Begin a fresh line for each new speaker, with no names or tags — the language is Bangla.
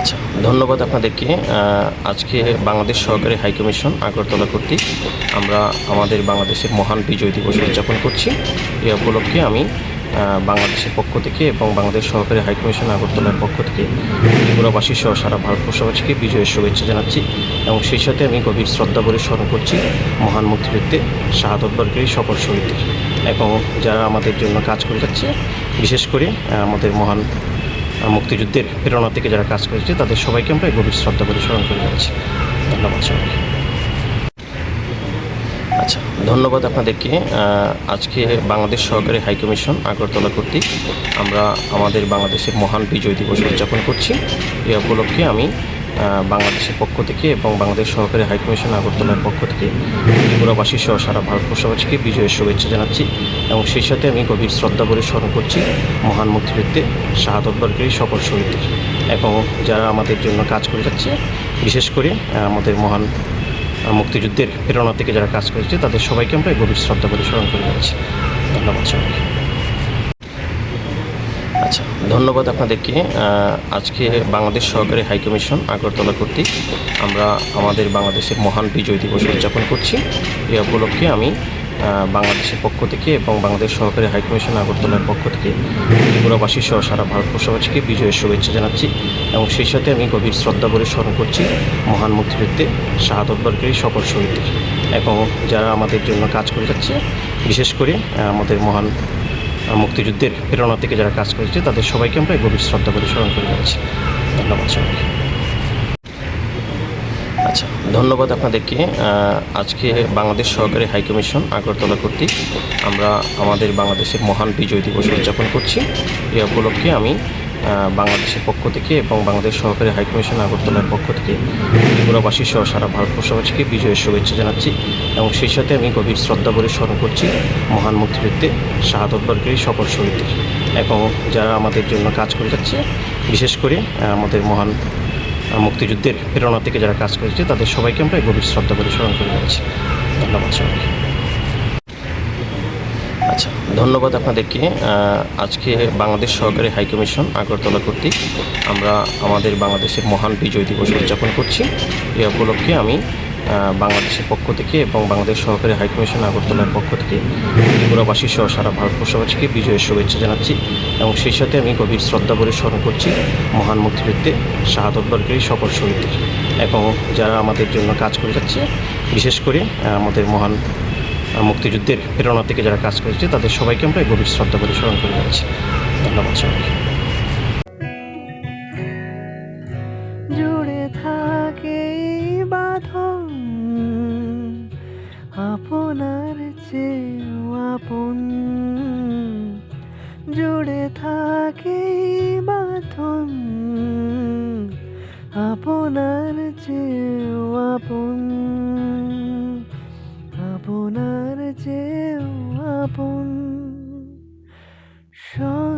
আচ্ছা ধন্যবাদ আপনাদেরকে। আজকে বাংলাদেশ সহকারী হাইকমিশন আগরতলা কর্তৃক আমরা আমাদের বাংলাদেশের মহান বিজয় দিবস উদযাপন করছি। এই উপলক্ষে আমি বাংলাদেশের পক্ষ থেকে এবং বাংলাদেশ সহকারী হাইকমিশন আগরতলার পক্ষ থেকে ত্রিপুরাবাসী সহ সারা ভারতবর্ষবাসীকে বিজয়ের শুভেচ্ছা জানাচ্ছি এবং সেই সাথে আমি গভীর শ্রদ্ধা বলে স্মরণ করছি মহান মুক্তিযুদ্ধে শাহাদত সকল শহীদদের। এবং যারা আমাদের জন্য কাজ করে যাচ্ছে, বিশেষ করে আমাদের মহান মুক্তিযুদ্ধের প্রেরণা থেকে যারা কাজ করেছে, তাদের সবাইকে আমরা গভীর শ্রদ্ধা করে স্মরণ করে যাচ্ছি ধন্যবাদ সবাইকে। আচ্ছা ধন্যবাদ আপনাদেরকে। আজকে বাংলাদেশ সহকারী হাইকমিশন আগরতলা কর্তৃক আমরা আমাদের বাংলাদেশের মহান বিজয় দিবস উদযাপন করছি। এই উপলক্ষে আমি বাংলাদেশের পক্ষ থেকে এবং বাংলাদেশ সহকারী হাইকমিশন আগরতলার পক্ষ থেকে ত্রিপুরাবাসী সহ সারা ভারতবর্ষবাসীকে বিজয়ের শুভেচ্ছা জানাচ্ছি এবং সেই সাথে আমি গভীর শ্রদ্ধা করে স্মরণ করছি মহান মুক্তিযুদ্ধে শাহাদত বর্গের সকল শহীদদের এবং যারা আমাদের জন্য কাজ করে যাচ্ছে, বিশেষ করে আমাদের মহান মুক্তিযুদ্ধের প্রেরণা থেকে যারা কাজ করেছে, তাদের সবাইকে আমরা গভীর শ্রদ্ধা করে স্মরণ করে যাচ্ছি। ধন্যবাদ সবাইকে। আচ্ছা ধন্যবাদ আপনাদেরকে। আজকে বাংলাদেশ সহকারী হাইকমিশন আগরতলা কর্তৃক আমরা আমাদের বাংলাদেশের মহান বিজয় দিবস উদযাপন করছি। এই উপলক্ষে আমি বাংলাদেশের পক্ষ থেকে এবং বাংলাদেশ সহকারী হাইকমিশন আগরতলার পক্ষ থেকে ত্রিপুরাবাসী সহ সারা ভারতবর্ষবাসীকে বিজয়ের শুভেচ্ছা জানাচ্ছি এবং সেই সাথে আমি গভীর শ্রদ্ধা বলে স্মরণ করছি মহান মুক্তিযুদ্ধে শাহাদত বর্গের সকল শহীদদের। এবং যারা আমাদের জন্য কাজ করে যাচ্ছে, বিশেষ করে আমাদের মহান মুক্তিযুদ্ধের প্রেরণা থেকে যারা কাজ করেছে, তাদের সবাইকে আমরা গভীর শ্রদ্ধা করে স্মরণ করে যাচ্ছি ধন্যবাদ সবাইকে। আচ্ছা ধন্যবাদ আপনাদেরকে। আজকে বাংলাদেশ সহকারী হাইকমিশন আগরতলা কর্তৃক আমরা আমাদের বাংলাদেশের মহান বিজয় দিবস উদযাপন করছি। এই উপলক্ষে আমি বাংলাদেশের পক্ষ থেকে এবং বাংলাদেশ সহকারী হাইকমিশন আগরতলার পক্ষ থেকে ত্রিপুরাবাসী সহ সারা ভারতবর্ষবাসীকে বিজয়ের শুভেচ্ছা জানাচ্ছি এবং সেই সাথে আমি গভীর শ্রদ্ধা বলে স্মরণ করছি মহান মুক্তিযুদ্ধে শাহাদত সকল শহীদদের এবং যারা আমাদের জন্য কাজ করে যাচ্ছে, বিশেষ করে আমাদের মহান মুক্তিযুদ্ধের প্রেরণা থেকে যারা কাজ করেছে, তাদের সবাইকে আমরা গভীর শ্রদ্ধা করে স্মরণ করে যাচ্ছি ধন্যবাদ সবাইকে। আচ্ছা ধন্যবাদ আপনাদেরকে। আজকে বাংলাদেশ সহকারী হাইকমিশন আগরতলা কর্তৃক আমরা আমাদের বাংলাদেশের মহান বিজয় দিবস উদযাপন করছি। এই উপলক্ষে আমি বাংলাদেশের পক্ষ থেকে এবং বাংলাদেশ সহকারী হাইকমিশন আগরতলার পক্ষ থেকে ত্রিপুরাবাসী সহ সারা ভারতবর্ষবাসীকে বিজয়ের শুভেচ্ছা জানাচ্ছি এবং সেই সাথে আমি গভীর শ্রদ্ধা করে স্মরণ করছি মহান মুক্তিযুদ্ধে শাহাদত বর্গের সকল শহীদদের। এবং যারা আমাদের জন্য কাজ করে যাচ্ছে, বিশেষ করে আমাদের মহান মুক্তিযুদ্ধের প্রেরণা থেকে যারা কাজ করেছে, তাদের সবাইকে আমরা গভীর শ্রদ্ধা করে স্মরণ করে যাচ্ছি। ধন্যবাদ সবাইকে।
জুড়ে থাকে বাঁধন, আপনার চেয়েও আপন। জুড়ে থাকে বাঁধন, আপনার চেয়েও আপন। আপনার চেয়েও আপন স্বর্ণ